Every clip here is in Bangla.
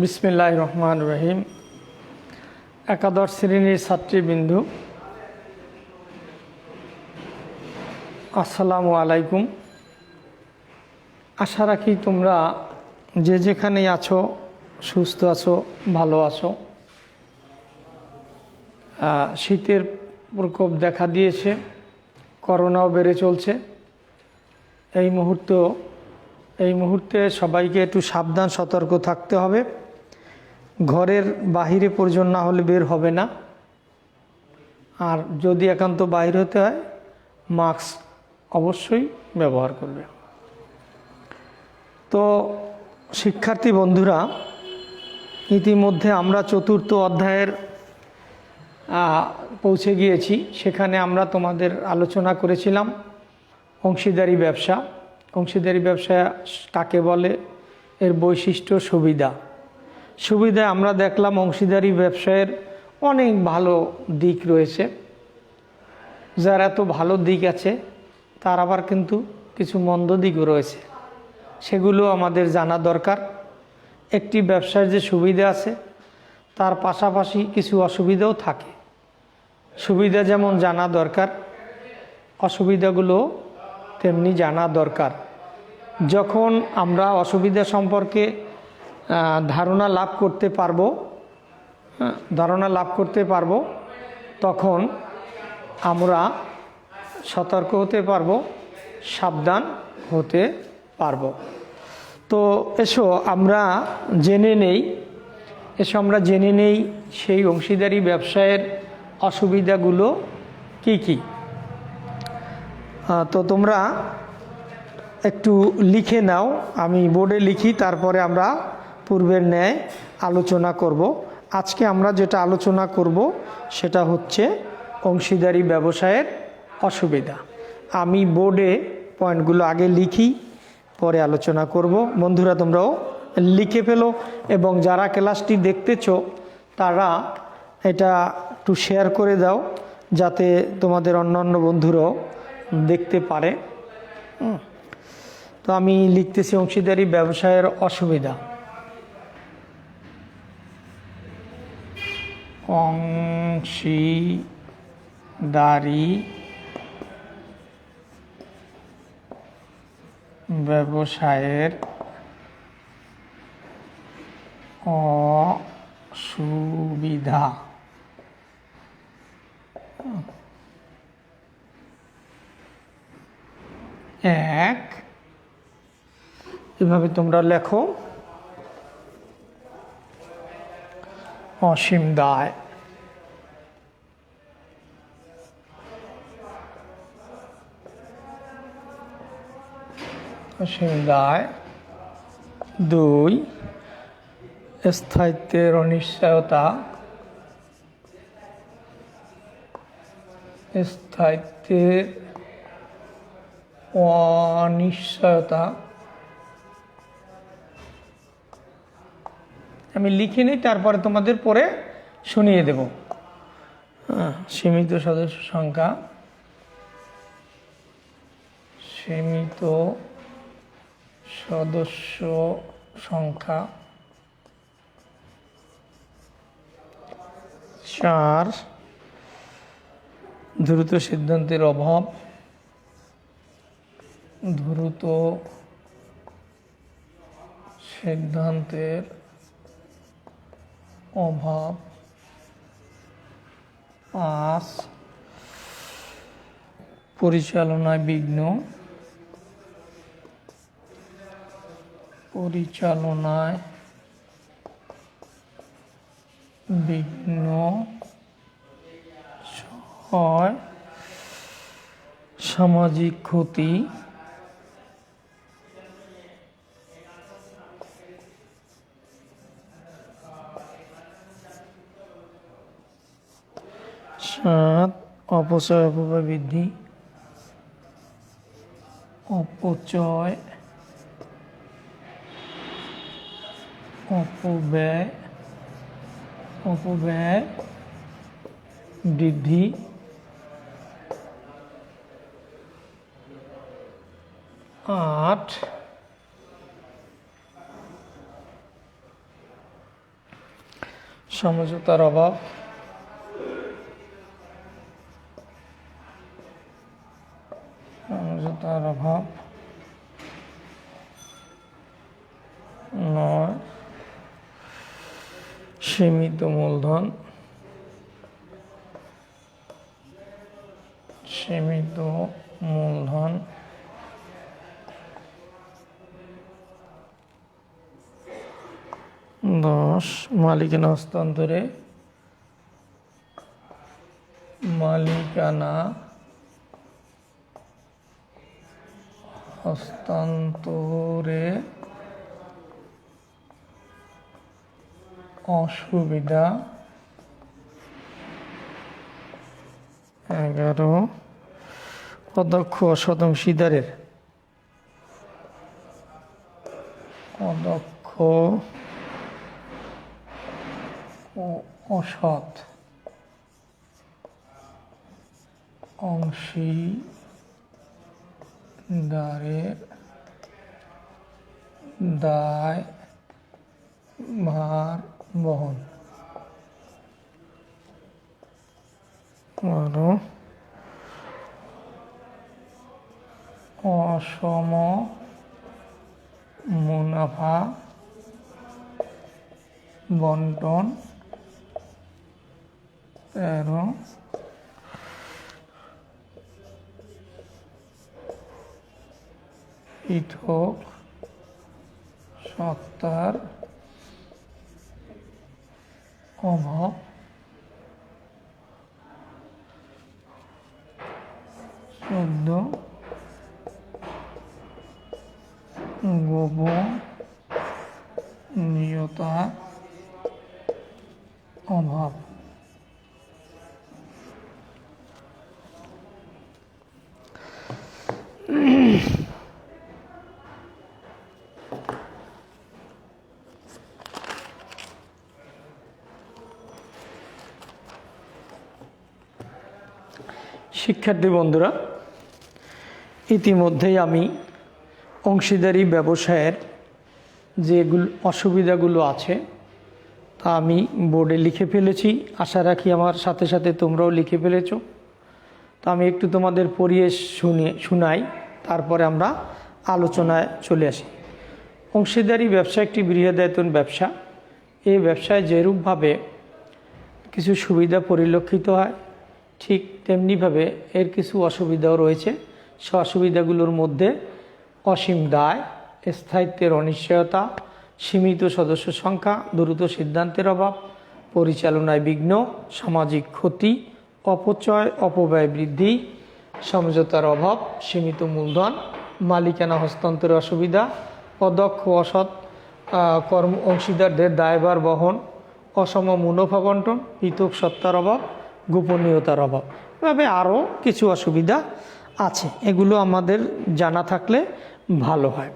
বিসমিল্লাহ রহমান রহিম একাদশ শ্রেণির ছাত্রীবিন্দু, আসসালামু আলাইকুম। আশা রাখি তোমরা যে যেখানেই আছো, সুস্থ আছো, ভালো আছো। শীতের প্রকোপ দেখা দিয়েছে, করোনাও বেড়ে চলছে। এই মুহূর্ত, এই মুহূর্তে সবাইকে একটু সাবধান, সতর্ক থাকতে হবে। ঘরের বাহিরে প্রয়োজন না হলে বের হবে না। আর যদি একান্ত বাইর হতে হয়, মাস্ক অবশ্যই ব্যবহার করবে। তো শিক্ষার্থী বন্ধুরা, ইতিমধ্যে আমরা চতুর্থ অধ্যায়ের পৌঁছে গিয়েছি। সেখানে আমরা তোমাদের আলোচনা করেছিলাম অংশীদারি ব্যবসা। অংশীদারি ব্যবসা কাকে বলে? এর বৈশিষ্ট্য, সুবিধা। সুবিধা আমরা দেখলাম অংশীদারি ব্যবসায়ের অনেক ভালো দিক রয়েছে। যার এত ভালো দিক আছে, তার আবার কিন্তু কিছু মন্দ দিকও রয়েছে। সেগুলো আমাদের জানা দরকার। একটি ব্যবসার যে সুবিধা আছে, তার পাশাপাশি কিছু অসুবিধাও থাকে। সুবিধা যেমন জানা দরকার, অসুবিধাগুলো তেমনি জানা দরকার। যখন আমরা অসুবিধা সম্পর্কে ধারণা লাভ করতে পারব হ্যাঁ, ধারণা লাভ করতে পারব তখন আমরা সতর্ক হতে পারব সাবধান হতে পারব। তো এসো আমরা জেনে নেই এসো আমরা জেনে নেই সেই অংশীদারি ব্যবসায়ের অসুবিধাগুলো কি কী। তো তোমরা একটু লিখে নাও আমি বোর্ডে লিখি তারপরে আমরা পূর্বের ন্যায় আলোচনা করব। আজকে আমরা যেটা আলোচনা করব, সেটা হচ্ছে অংশীদারি ব্যবসায়ের অসুবিধা। আমি বোর্ডে পয়েন্টগুলো আগে লিখি, পরে আলোচনা করব। বন্ধুরা, তোমরাও লিখে ফেলো এবং যারা ক্লাসটি দেখতেছো, তারা এটা একটু শেয়ার করে দাও, যাতে তোমাদের অন্যান্য বন্ধুরাও দেখতে পারে। তো আমি লিখতেছি অংশীদারি ব্যবসায়ের অসুবিধা। অংশীদারি ব্যবসায়ের অসুবিধা। এক এভাবে তোমরা লেখো। অসীম দায়। অসীম দুই স্থায়িত্বের অনিশ্চয়তা। স্থায়িত্বের অনিশ্চয়তা। আমি লিখে নিই তারপরে তোমাদের পরে শুনিয়ে দেব। হ্যাঁ, সীমিত সদস্য সংখ্যা। সীমিত সদস্য সংখ্যা চার। দ্রুত সিদ্ধান্তের অভাব। দ্রুত সিদ্ধান্তের অভাব। পাঁচ। পরিচালনায় বিঘ্ন। পরিচালনায় বিঘ্ন ছয় সামাজিক ক্ষতি সাত অপচয় অপব্যয় বৃদ্ধি অপচয় অপব্যয় অপব্যয় বৃদ্ধি। আট। সমঝোতার অভাব সমঝোতার অভাব নয় সীমিত মূলধন সীমিত মূলধন দশ মালিকানা হস্তান্তরে মালিকানা হস্তান্তরে অসুবিধা। এগারো। অধ্যক্ষ শতাংশীদারের অধ্যক্ষ ও অসৎ। অংশীদারের দায় ভার বহন। আরও। অসম মুনাফা বন্টন তেরো। পৃথক সত্তার। অভাব চোদ্দ গোপনীয়তার অভাব শিক্ষার্থী বন্ধুরা, ইতিমধ্যেই আমি অংশীদারি ব্যবসায়ের যেগুলো, অসুবিধাগুলো আছে, তা আমি বোর্ডে লিখে ফেলেছি। আশা রাখি আমার সাথে সাথে তোমরাও লিখে ফেলেছো। তো আমি একটু তোমাদের পড়িয়ে শুনে, শুনাই, তারপরে আমরা আলোচনায় চলে আসি। অংশীদারি ব্যবসা একটি বৃহদায়তন ব্যবসা। এই ব্যবসায় যেরূপভাবে কিছু সুবিধা পরিলক্ষিত হয় ঠিক তেমনিভাবে এর কিছু অসুবিধাও রয়েছে। সে অসুবিধাগুলোর মধ্যে অসীম দায়, স্থায়িত্বের অনিশ্চয়তা, সীমিত সদস্য সংখ্যা, দ্রুত সিদ্ধান্তের অভাব, পরিচালনায় বিঘ্ন, সামাজিক ক্ষতি, অপচয়, অপব্যয় বৃদ্ধি, সমঝোতার অভাব, সীমিত মূলধন, মালিকানা হস্তান্তরের অসুবিধা, অদক্ষ, অসৎ কর্ম অংশীদারদের দায়ভার বহন, অসম মুনাফা বন্টন, পৃথক সত্তার অভাব গোপনীয়তার অভাব। এভাবে আরও কিছু অসুবিধা আছে। এগুলো আমাদের জানা থাকলে ভালো হয়।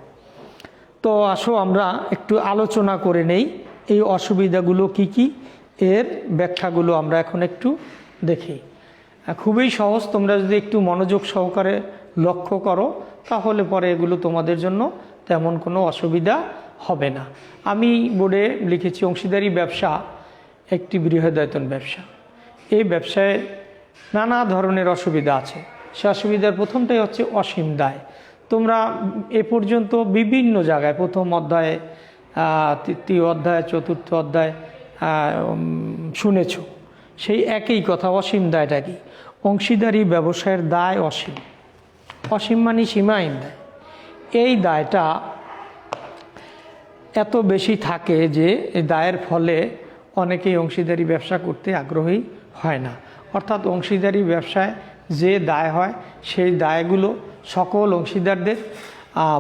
তো আসো আমরা একটু আলোচনা করে নেই। এই অসুবিধাগুলো কি কি? এর ব্যাখ্যাগুলো আমরা এখন একটু দেখি। খুবই সহজ। তোমরা যদি একটু মনোযোগ সহকারে লক্ষ্য করো, তাহলে পরে এগুলো তোমাদের জন্য তেমন কোনো অসুবিধা হবে না। আমি বোর্ডে লিখেছি অংশীদারি ব্যবসা, একটি বৃহদায়তন ব্যবসা। এই ব্যবসায় নানা ধরনের অসুবিধা আছে। সে অসুবিধার প্রথমটাই হচ্ছে অসীম দায়। তোমরা এ পর্যন্ত বিভিন্ন জায়গায়, প্রথম অধ্যায়ে তৃতীয় অধ্যায়, চতুর্থ অধ্যায় শুনেছ। সেই একই কথা, অসীম দায়টা কি? অংশীদারি ব্যবসায়ের দায় অসীম। অসীম মানে সীমাহীন দায়। এই দায়টা এত বেশি থাকে যে দায়ের ফলে অনেকেই অংশীদারি ব্যবসা করতে আগ্রহী হয় না। অর্থাৎ অংশীদারি ব্যবসায় যে দায় হয়, সেই দায়গুলো সকল অংশীদারদের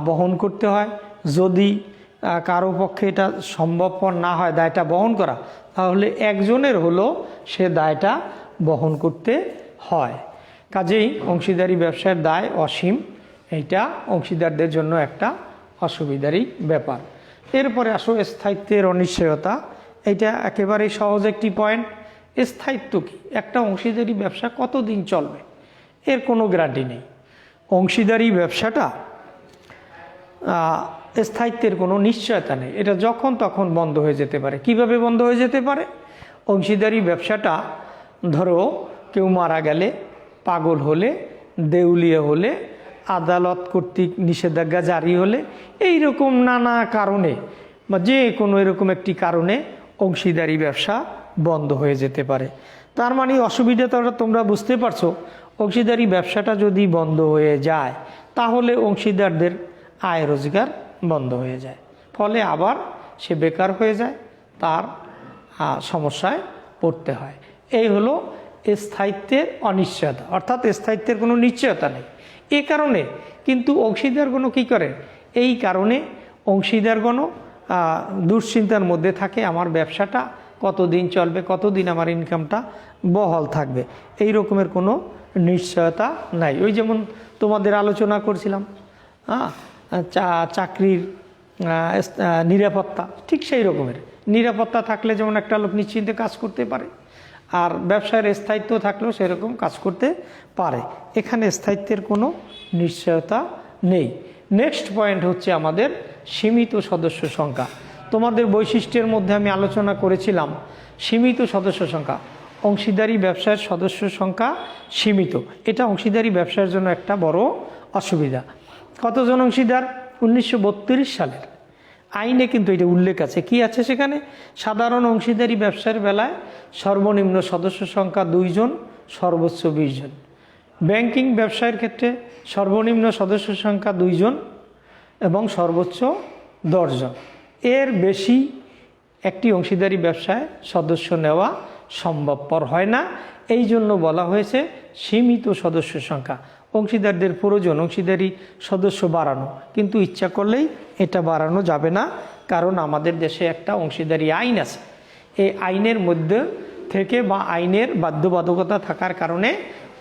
বহন করতে হয়। যদি কারও পক্ষে এটা সম্ভবপর না হয় দায়টা বহন করা, তাহলে একজনের হলো সে দায়টা বহন করতে হয়। কাজেই অংশীদারি ব্যবসার দায় অসীম। এইটা অংশীদারদের জন্য একটা অসুবিধারই ব্যাপার। এরপরে আসো স্থায়িত্বের অনিশ্চয়তা। এটা একেবারেই সহজ একটি পয়েন্ট স্থায়িত্ব কি? একটা অংশীদারি ব্যবসা কতদিন চলবে? এর কোনো গ্যারান্টি নেই। অংশীদারি ব্যবসাটা স্থায়িত্বের কোনো নিশ্চয়তা নেই। এটা যখন তখন বন্ধ হয়ে যেতে পারে। কীভাবে বন্ধ হয়ে যেতে পারে? অংশীদারি ব্যবসাটা, ধরো, কেউ মারা গেলে, পাগল হলে, দেউলিয়া হলে, আদালত কর্তৃক নিষেধাজ্ঞা জারি হলে এই রকম নানা কারণে বা যে কোনো এরকম একটি কারণে অংশীদারি ব্যবসা বন্ধ হয়ে যেতে পারে। তার মানে অসুবিধাটা তোমরা বুঝতে পারছ অংশীদারি ব্যবসাটা যদি বন্ধ হয়ে যায় তাহলে অংশীদারদের আয় রোজগার বন্ধ হয়ে যায়। ফলে আবার সে বেকার হয়ে যায় তার সমস্যায় পড়তে হয়। এই হলো স্থায়িত্বের অনিশ্চয়তা অর্থাৎ স্থায়িত্বের কোনো নিশ্চয়তা নেই। এ কারণে কিন্তু অংশীদারগণও কী করে? এই কারণে অংশীদারগণও আহ, দুশ্চিন্তার মধ্যে থাকে আমার ব্যবসাটা কতদিন চলবে, কতদিন আমার ইনকামটা বহল থাকবে, এই রকমের কোনো নিশ্চয়তা নাই। ওই যেমন তোমাদের আলোচনা করছিলাম হ্যাঁ চা- চাকরির নিরাপত্তা, ঠিক সেই রকমের। নিরাপত্তা থাকলে যেমন একটা লোক নিশ্চিন্তে কাজ করতে পারে, আর ব্যবসায়ের স্থায়িত্ব থাকলেও সেরকম কাজ করতে পারে। এখানে স্থায়িত্বের কোনো নিশ্চয়তা নেই। নেক্সট পয়েন্ট হচ্ছে আমাদের সীমিত সদস্য সংখ্যা। তোমাদের বৈশিষ্ট্যের মধ্যে আমি আলোচনা করেছিলাম, সীমিত সদস্য সংখ্যা। অংশীদারি ব্যবসার সদস্য সংখ্যা সীমিত। এটা অংশীদারি ব্যবসার জন্য একটা বড় অসুবিধা। কতজন অংশীদার? উনিশশো সালের। আইনে কিন্তু এটা উল্লেখ আছে। কি আছে সেখানে? সাধারণ অংশীদারি ব্যবসার বেলায় সর্বনিম্ন সদস্য সংখ্যা দুইজন সর্বোচ্চ বিশ জন। ব্যাংকিং ব্যবসায়ের ক্ষেত্রে সর্বনিম্ন সদস্য সংখ্যা দুইজন এবং সর্বোচ্চ দশজন এর বেশি একটি অংশীদারি ব্যবসায় সদস্য নেওয়া সম্ভবপর হয় না। এই জন্য বলা হয়েছে সীমিত সদস্য সংখ্যা। অংশীদারদের প্রয়োজন, অংশীদারি সদস্য বাড়ানো। কিন্তু ইচ্ছা করলেই এটা বাড়ানো যাবে না, কারণ আমাদের দেশে একটা অংশীদারি আইন আছে। এই আইনের মধ্যে থেকে বা আইনের বাধ্যবাধকতা থাকার কারণে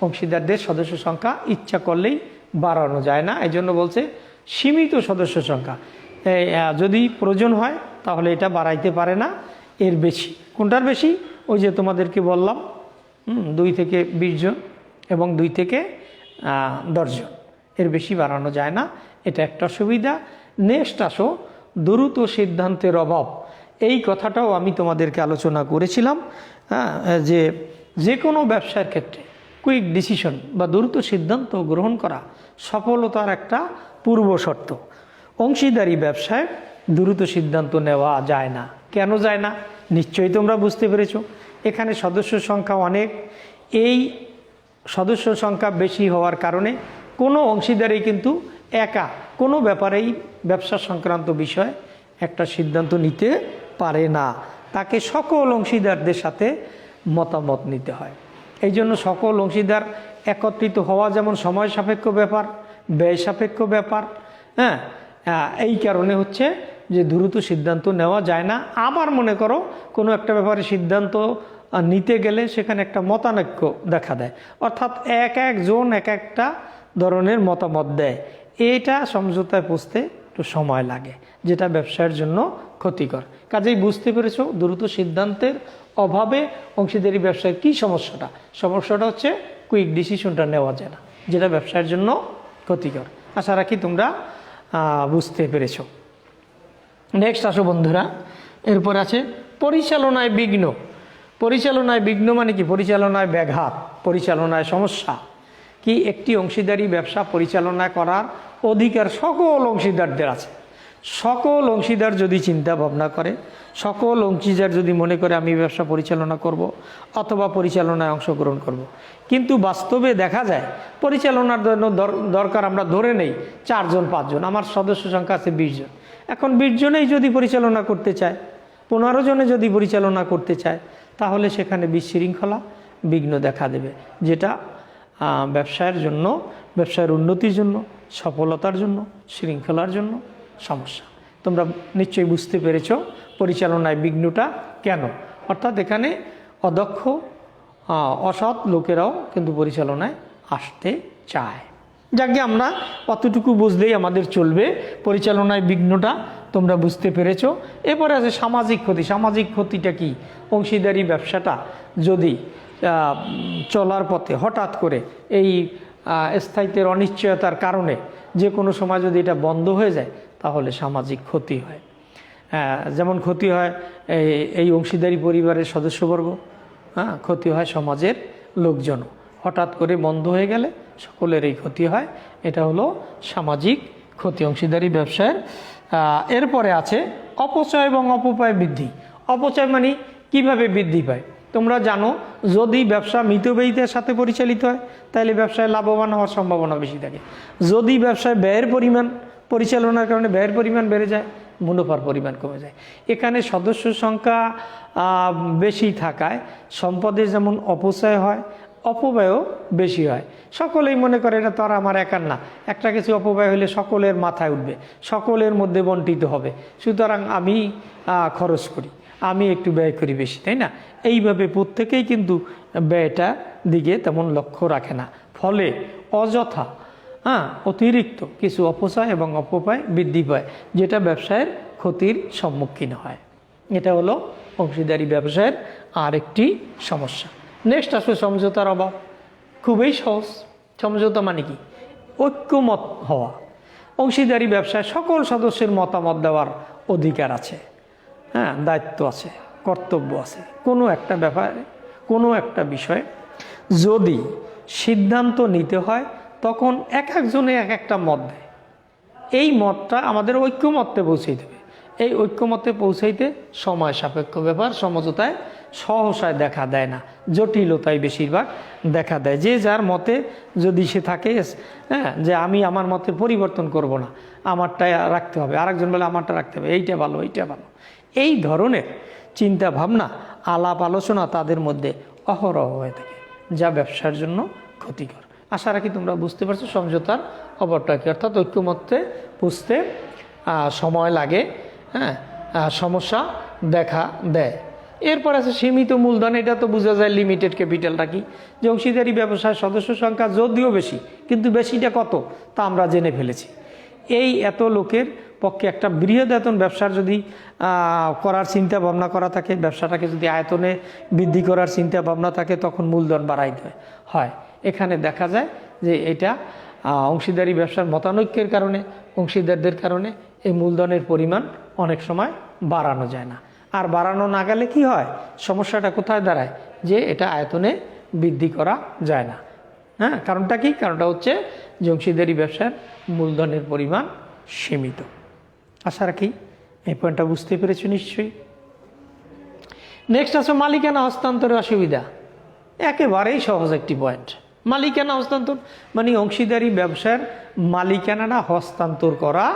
অংশীদারদের সদস্য সংখ্যা ইচ্ছা করলেই বাড়ানো যায় না। এই জন্য বলছে সীমিত সদস্য সংখ্যা। যদি প্রয়োজন হয়, তাহলে এটা বাড়াইতে পারে না, এর বেশি। কোনটার বেশি? ওই যে তোমাদেরকে বললাম দুই থেকে বিশ জন এবং দুই থেকে দশজন এর বেশি বাড়ানো যায় না, এটা একটা সুবিধা নেক্সট আসো, দ্রুত সিদ্ধান্তের অভাব। এই কথাটাও আমি তোমাদেরকে আলোচনা করেছিলাম যে যে কোনো ব্যবসার ক্ষেত্রে কুইক ডিসিশন বা দ্রুত সিদ্ধান্ত গ্রহণ করা সফলতার একটা পূর্ব শর্ত অংশীদারি ব্যবসায় দ্রুত সিদ্ধান্ত নেওয়া যায় না। কেন যায় না? নিশ্চয়ই তোমরা বুঝতে পেরেছ। এখানে সদস্য সংখ্যা অনেক। এই সদস্য সংখ্যা বেশি হওয়ার কারণে কোনো অংশীদারই কিন্তু একা কোনো ব্যাপারেই ব্যবসা সংক্রান্ত বিষয়ে একটা সিদ্ধান্ত নিতে পারে না। তাকে সকল অংশীদারদের সাথে মতামত নিতে হয়। এই জন্য সকল অংশীদার একত্রিত হওয়া যেমন সময় সাপেক্ষ ব্যাপার, ব্যয় সাপেক্ষ ব্যাপার হ্যাঁ এই কারণে হচ্ছে যে দ্রুত সিদ্ধান্ত নেওয়া যায় না। আবার মনে করো, কোনো একটা ব্যাপারে সিদ্ধান্ত নিতে গেলে সেখানে একটা মতানৈক্য দেখা দেয়। অর্থাৎ এক একজন এক একটা ধরনের মতামত দেয়। এটা সমঝোতায় পৌঁছতে একটু সময় লাগে, যেটা ব্যবসায়ের জন্য ক্ষতিকর। কাজেই বুঝতে পেরেছ, দ্রুত সিদ্ধান্তের অভাবে অংশীদারি ব্যবসায় কি সমস্যাটা? সমস্যাটা হচ্ছে কুইক ডিসিশনটা নেওয়া যায় না, যেটা ব্যবসায়ের জন্য ক্ষতিকর। আশা রাখি তোমরা বুঝতে পেরেছ। নেক্সট আসো বন্ধুরা। এরপর আছে পরিচালনায় বিঘ্ন। পরিচালনায় বিঘ্ন মানে কি? পরিচালনায় ব্যাঘাত, পরিচালনায় সমস্যা। কি? একটি অংশীদারি ব্যবসা পরিচালনা করার অধিকার সকল অংশীদারদের আছে। সকল অংশীদার যদি চিন্তা ভাবনা করে, সকল অংশীদার যদি মনে করে আমি ব্যবসা পরিচালনা করব অথবা পরিচালনায় অংশগ্রহণ করব। কিন্তু বাস্তবে দেখা যায় পরিচালনার জন্য দরকার আমরা ধরে নেই চারজন, পাঁচজন। আমার সদস্য সংখ্যা আছে বিশ জন। এখন বিশ জনেই যদি পরিচালনা করতে চায়, পনেরো জনে যদি পরিচালনা করতে চায়, তাহলে সেখানে বিশৃঙ্খলা, বিঘ্ন দেখা দেবে। যেটা ব্যবসায়ের জন্য, ব্যবসায়ের উন্নতির জন্য, সফলতার জন্য, শৃঙ্খলার জন্য সমস্যা। তোমরা নিশ্চয়ই বুঝতে পেরেছ পরিচালনায় বিঘ্নটা কেন? অর্থাৎ এখানে অদক্ষ অসৎ লোকেরাও কিন্তু পরিচালনায় আসতে চায়। যাকে আমরা অতটুকু বুঝলেই আমাদের চলবে পরিচালনায় বিঘ্নটা, তোমরা বুঝতে পেরেছ। এরপরে আছে সামাজিক ক্ষতি। সামাজিক ক্ষতিটা কি? অংশীদারি ব্যবসাটা। যদি চলার পথে হঠাৎ করে এই স্থায়িত্বের অনিশ্চয়তার কারণে যে কোনো সময় যদি এটা বন্ধ হয়ে যায় তাহলে সামাজিক ক্ষতি হয়। হ্যাঁ, যেমন ক্ষতি হয় এই- অংশীদারি পরিবারের সদস্যবর্গ হ্যাঁ ক্ষতি হয় সমাজের লোকজন হঠাৎ করে বন্ধ হয়ে গেলে সকলের এই ক্ষতি হয়। এটা হলো সামাজিক ক্ষতি অংশীদারি ব্যবসায়ের এরপরে আছে অপচয় এবং অপব্যয় বৃদ্ধি। অপচয় মানে কীভাবে বৃদ্ধি পায়? তোমরা জানো যদি ব্যবসা মিতব্যয়িতার সাথে পরিচালিত হয় তাহলে ব্যবসায় লাভবান হওয়ার সম্ভাবনা বেশি থাকে। যদি ব্যবসায় ব্যয়ের পরিমাণ পরিচালনার কারণে ব্যয়ের পরিমাণ বেড়ে যায়, মুনাফার পরিমাণ কমে যায়। এখানে সদস্য সংখ্যা বেশি থাকায় সম্পদের যেমন অপচয় হয়, অপব্যয়ও বেশি হয়। সকলেই মনে করে এটা তো আর আমার একার না। একটা কিছু অপব্যয় হলে সকলের মাথায় উঠবে, সকলের মধ্যে বন্টিত হবে। সুতরাং আমি খরচ করি, আমি একটু ব্যয় করি বেশি, তাই না? এইভাবে প্রত্যেকেই কিন্তু ব্যয়টা দিকে তেমন লক্ষ্য রাখে না। ফলে অযথা হ্যাঁ অতিরিক্ত কিছু অপচয় এবং অপপায় বৃদ্ধি পায়, যেটা ব্যবসায়ের ক্ষতির সম্মুখীন হয়। এটা হলো অংশীদারি ব্যবসায়ের আরেকটি সমস্যা। নেক্সট আসবে সমঝোতার অভাব। খুবই সহজ। সমঝোতা মানে কি? ঐক্যমত হওয়া। অংশীদারি ব্যবসায় সকল সদস্যের মতামত দেওয়ার অধিকার আছে। হ্যাঁ দায়িত্ব আছে, কর্তব্য আছে। কোনো একটা ব্যাপারে, কোনো একটা বিষয়ে যদি সিদ্ধান্ত নিতে হয় তখন এক একজনে এক একটা মত দেয়। এই মতটা আমাদের ঐক্যমত্যে পৌঁছাইতে দেবে এই ঐক্যমতে পৌঁছাইতে সময় সাপেক্ষ ব্যাপার, সমঝোতায় সহসায় দেখা দেয় না, জটিলতায় বেশিরভাগ দেখা দেয়। যে যার মতে যদি সে থাকে হ্যাঁ যে আমি আমার মতে পরিবর্তন করব না আমারটা রাখতে হবে। আরেকজন বলে, আমারটা রাখতে হবে, এইটা ভালো এইটা ভালো। এই ধরনের চিন্তা ভাবনা, আলাপ আলোচনা তাদের মধ্যে অহরহ হয়ে থাকে, যা ব্যবসার জন্য ক্ষতিকর। আশা রাখি তোমরা বুঝতে পারছ, সমঝোতার অপরটা কি? অর্থাৎ ঐক্যমত্যে বুঝতে সময় লাগে হ্যাঁ সমস্যা দেখা দেয়। এরপর আছে সীমিত মূলধন, এটা তো বোঝা যায় লিমিটেড ক্যাপিটালটা কি? যে অংশীদারি ব্যবসায় সদস্য সংখ্যা যদিও বেশি, কিন্তু বেশিটা কত? তা আমরা জেনে ফেলেছি। এই এত লোকের পক্ষে একটা বৃহদায়তন ব্যবসার যদি করার চিন্তা ভাবনা করা থাকে, ব্যবসাটাকে যদি আয়তনে বৃদ্ধি করার চিন্তা ভাবনা থাকে, তখন মূলধন বাড়াইতে হয়। এখানে দেখা যায় যে এটা অংশীদারি ব্যবসার মতানৈক্যের কারণে, অংশীদারদের কারণে এই মূলধনের পরিমাণ অনেক সময় বাড়ানো যায় না। আর বাড়ানো না গেলে কি হয়? সমস্যাটা কোথায় দাঁড়ায়? যে এটা আয়তনে বৃদ্ধি করা যায় না। হ্যাঁ? কারণটা কি? কারণটা হচ্ছে যে অংশীদারি ব্যবসার মূলধনের পরিমাণ সীমিত। আশা রাখি এই পয়েন্টটা বুঝতে পেরেছ নিশ্চয়ই। নেক্সট আছে মালিকানা হস্তান্তরের অসুবিধা। একেবারেই সহজ একটি পয়েন্ট। মালিকানা হস্তান্তর মানে অংশীদারি ব্যবসার মালিকানাটা হস্তান্তর করা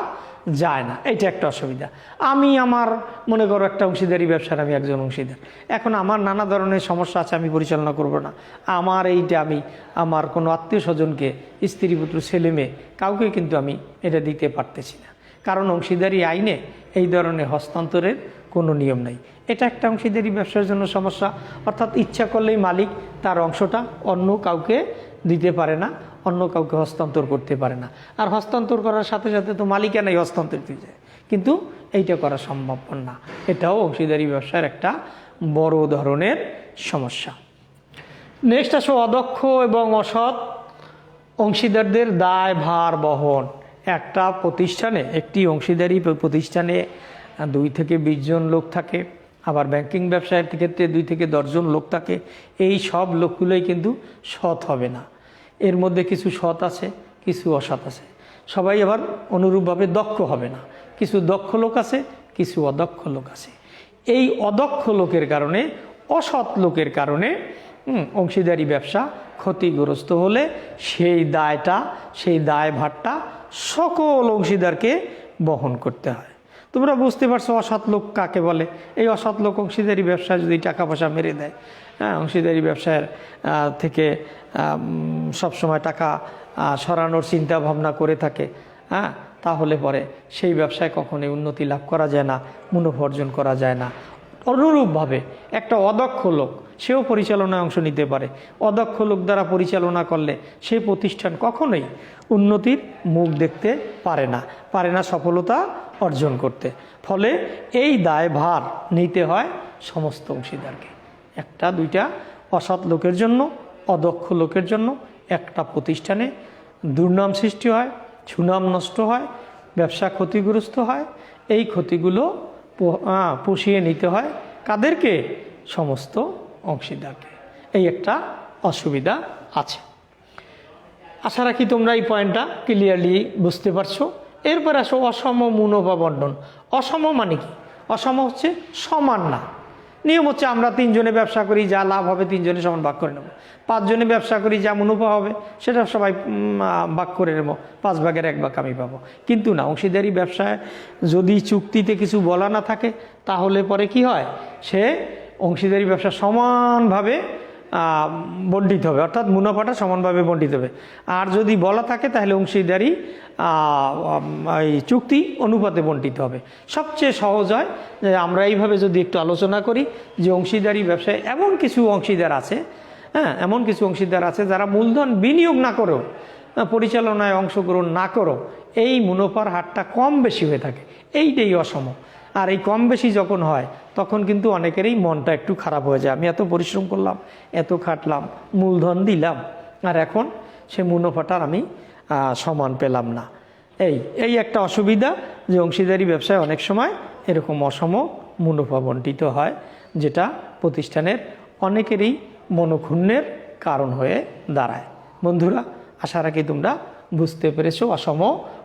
যায় না। এটা একটা অসুবিধা। আমি আমার, মনে করো একটা অংশীদারি ব্যবসার আমি একজন অংশীদার। এখন আমার নানা ধরনের সমস্যা আছে, আমি পরিচালনা করব না। আমার এইটা আমি, আমার কোনো আত্মীয় স্বজনকে, স্ত্রী পুত্র, ছেলে মেয়ে, কাউকে কিন্তু আমি এটা দিতে পারতেছি না। কারণ অংশীদারি আইনে এই ধরনের হস্তান্তরের কোনো নিয়ম নেই। এটা একটা অংশীদারি ব্যবসার জন্য সমস্যা। অর্থাৎ ইচ্ছা করলেই মালিক তার অংশটা অন্য কাউকে দিতে পারে না, অন্য কাউকে হস্তান্তর করতে পারে না। আর হস্তান্তর করার সাথে সাথে তো মালিকানাই হস্তান্তর হয়ে যায়। কিন্তু এইটা করা সম্ভব না। এটাও অংশীদারি ব্যবসার একটা বড় ধরনের সমস্যা। নেক্সট আসো, অদক্ষ এবং অসৎ অংশীদারদের দায় ভার বহন। একটা প্রতিষ্ঠানে, একটি অংশীদারি প্রতিষ্ঠানে দুই থেকে বিশ জন লোক থাকে। আবার ব্যাংকিং ব্যবসায়ের ক্ষেত্রে দুই থেকে দশজন লোক থাকে। এই সব লোকগুলোই কিন্তু সৎ হবে না। এর মধ্যে কিছু সৎ আছে, কিছু অসৎ আছে। সবাই আবার অনুরূপভাবে দক্ষ হবে না। কিছু দক্ষ লোক আছে, কিছু অদক্ষ লোক আছে। এই অদক্ষ লোকের কারণে, অসৎ লোকের কারণে অংশীদারি ব্যবসা ক্ষতিগ্রস্ত হলে সেই দায়টা, সেই দায় ভারটা সকল অংশীদারকে বহন করতে হয়। তোমরা বুঝতে পারছ অসৎ লোক কাকে বলে? এই অসৎ লোক অংশীদারি ব্যবসায় যদি টাকা পয়সা মেরে দেয় হ্যাঁ অংশীদারি ব্যবসায়ের থেকে সব সময় টাকা সরানোর চিন্তা ভাবনা করে থাকে হ্যাঁ তাহলে পরে সেই ব্যবসায় কখনোই উন্নতি লাভ করা যায় না, মুনাফা অর্জন করা যায় না। অনুরূপভাবে একটা অদক্ষ লোক, সেও পরিচালনায় অংশ নিতে পারে। অদক্ষ লোক দ্বারা পরিচালনা করলে সে প্রতিষ্ঠান কখনোই উন্নতির মুখ দেখতে পারে না পারে না সফলতা অর্জন করতে। ফলে এই দায় ভার নিতে হয় সমস্ত অংশীদারকে। একটা, দুইটা, অসৎ লোকের জন্য, অদক্ষ লোকের জন্য একটা প্রতিষ্ঠানে দুর্নাম সৃষ্টি হয়, সুনাম নষ্ট হয়, ব্যবসা ক্ষতিগ্রস্ত হয়। এই ক্ষতিগুলো পুষিয়ে নিতে হয় কাদেরকে? সমস্ত অংশীদারকে। এই একটা অসুবিধা আছে। আশা রাখি তোমরা এই পয়েন্টটা ক্লিয়ারলি বুঝতে পারছ। এরপর আসো অসম মুনাফা বন্টন অসম মানে কি? অসম হচ্ছে সমান না। নিয়ম হচ্ছে আমরা তিনজনে ব্যবসা করি, যা লাভ হবে তিনজনে সমান ভাগ করে নেব। পাঁচজনে ব্যবসা করি যা মুনাফা হবে, সেটা সবাই ভাগ করে নেব। পাঁচ ভাগের এক ভাগ আমি পাবো। কিন্তু না অংশীদারি ব্যবসায় যদি চুক্তিতে কিছু বলা না থাকে, তাহলে পরে কি হয়? সে অংশীদারি ব্যবসা সমানভাবে বণ্টিত হবে। অর্থাৎ মুনাফাটা সমানভাবে বণ্টিত হবে। আর যদি বলা থাকে, তাহলে অংশীদারি এই চুক্তি অনুপাতে বণ্টিত হবে। সবচেয়ে সহজ হয় যে আমরা এইভাবে যদি একটু আলোচনা করি যে অংশীদারি ব্যবসায় এমন কিছু অংশীদার আছে হ্যাঁ এমন কিছু অংশীদার আছে যারা মূলধন বিনিয়োগ না করেও পরিচালনায় অংশগ্রহণ না করো এই মুনাফার হারটা কম বেশি হয়ে থাকে। এইটাই অসম। আর এই কম বেশি যখন হয় তখন কিন্তু অনেকেরই মনটা একটু খারাপ হয়ে যায়। আমি এত পরিশ্রম করলাম, এত খাটলাম, মূলধন দিলাম, আর এখন সে মুনাফাটার আমি সমান পেলাম না। এই এই একটা অসুবিধা যে অংশীদারি ব্যবসায় অনেক সময় এরকম অসম মুনাফা বণ্টিত হয়, যেটা প্রতিষ্ঠানের অনেকেরই মনোক্ষুণ্ণের কারণ হয়ে দাঁড়ায়। বন্ধুরা, আশা রাখি তোমরা বুঝতে পেরেছ অসম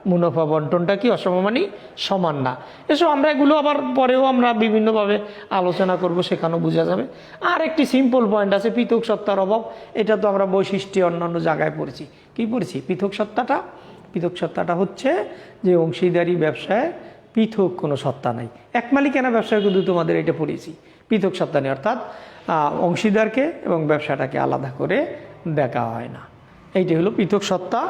মুনাফা বন্টনটা কি অসম মানে সমান না। এসব আমরা এগুলো আবার পরেও আমরা বিভিন্নভাবে আলোচনা করব, সেখানেও বোঝা যাবে। আর একটি সিম্পল পয়েন্ট আছে, পৃথক সত্তার অভাব। এটা তো আমরা বৈশিষ্ট্যে অন্যান্য জায়গায় পড়েছি। কি পড়েছি? পৃথক সত্তাটা? পৃথক সত্তাটা হচ্ছে যে অংশীদারি ব্যবসায় পৃথক কোনো সত্তা নাই। এক মালিকানা ব্যবসায় কিন্তু তোমাদের এটা পড়েছি। পৃথক সত্তা নেই, অর্থাৎ অংশীদারকে এবং ব্যবসাটাকে আলাদা করে দেখা হয় না। এইটি হলো পৃথক সত্তা।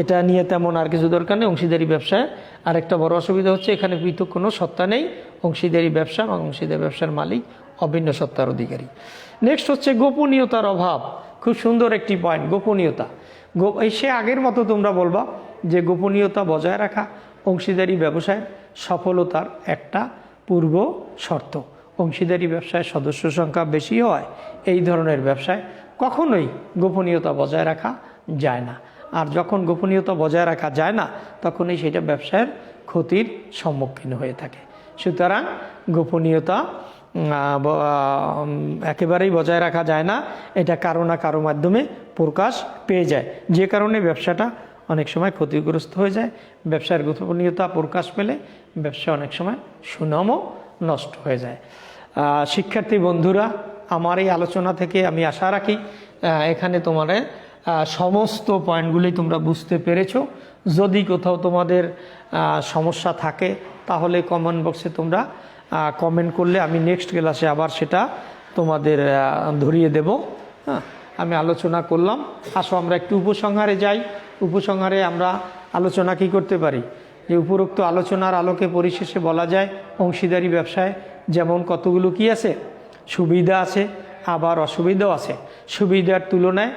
এটা নিয়ে তেমন আর কিছু দরকার নেই, অংশীদারি ব্যবসায় আরেকটা বড় অসুবিধা হচ্ছে এখানে পৃথক কোনো সত্তা নেই, অংশীদারি ব্যবসা এবং অংশীদারি ব্যবসার মালিক অভিন্ন সত্তার অধিকারী। নেক্সট হচ্ছে গোপনীয়তার অভাব। খুব সুন্দর একটি পয়েন্ট গোপনীয়তা। সে আগের মতো তোমরা বলবা যে গোপনীয়তা বজায় রাখা, অংশীদারি ব্যবসায় সফলতার একটা পূর্ব শর্ত। অংশীদারি ব্যবসায় সদস্য সংখ্যা বেশি হয়, এই ধরনের ব্যবসায় কখনোই গোপনীয়তা বজায় রাখা যায় না। আর যখন গোপনীয়তা বজায় রাখা যায় না, তখনই সেটা ব্যবসায়ের ক্ষতির সম্মুখীন হয়ে থাকে। সুতরাং গোপনীয়তা একেবারেই বজায় রাখা যায় না। এটা কারও না কারও মাধ্যমে প্রকাশ পেয়ে যায়। যে কারণে ব্যবসাটা অনেক সময় ক্ষতিগ্রস্ত হয়ে যায়। ব্যবসার গোপনীয়তা প্রকাশ পেলে ব্যবসা অনেক সময় সুনামও নষ্ট হয়ে যায়। শিক্ষার্থী বন্ধুরা, আমার এই আলোচনা থেকে আমি আশা রাখি এখানে তোমার সমস্ত পয়েন্টগুলি তোমরা বুঝতে পেরেছ। যদি কোথাও তোমাদের সমস্যা থাকে, তাহলে কমেন্ট বক্সে তোমরা কমেন্ট করলে আমি নেক্সট ক্লাসে আবার সেটা তোমাদের ধরিয়ে দেব। হ্যাঁ আমি আলোচনা করলাম। আসো, আমরা একটু উপসংহারে যাই। উপসংহারে আমরা আলোচনা কি করতে পারি? যে উপরোক্ত আলোচনার আলোকে পরিশেষে বলা যায়, অংশীদারি ব্যবসায় যেমন কতগুলো কি আছে? সুবিধা আছে, আবার অসুবিধাও আছে। সুবিধার তুলনায়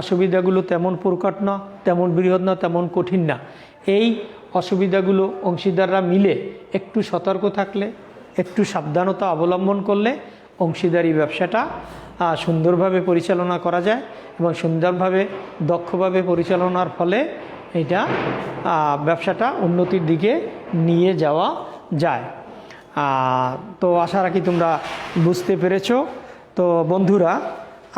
অসুবিধাগুলো তেমন প্রকট না, তেমন বৃহৎ না, তেমন কঠিন না। এই অসুবিধাগুলো অংশীদাররা মিলে একটু সতর্ক থাকলে, একটু সাবধানতা অবলম্বন করলে অংশীদারি ব্যবসাটা সুন্দরভাবে পরিচালনা করা যায় এবং সুন্দরভাবে, দক্ষভাবে পরিচালনার ফলে এটা ব্যবসাটা উন্নতির দিকে নিয়ে যাওয়া যায়। তো আশা রাখি তোমরা বুঝতে পেরেছ। তো বন্ধুরা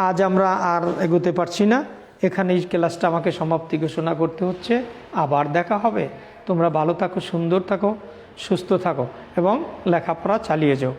আজ আমরা আর এগোতে পারছি না। এখানে এই ক্লাসটা আমাকে সমাপ্তি ঘোষণা করতে হচ্ছে। আবার দেখা হবে। তোমরা ভালো থাকো, সুন্দর থাকো, সুস্থ থাকো এবং লেখাপড়া চালিয়ে যাও।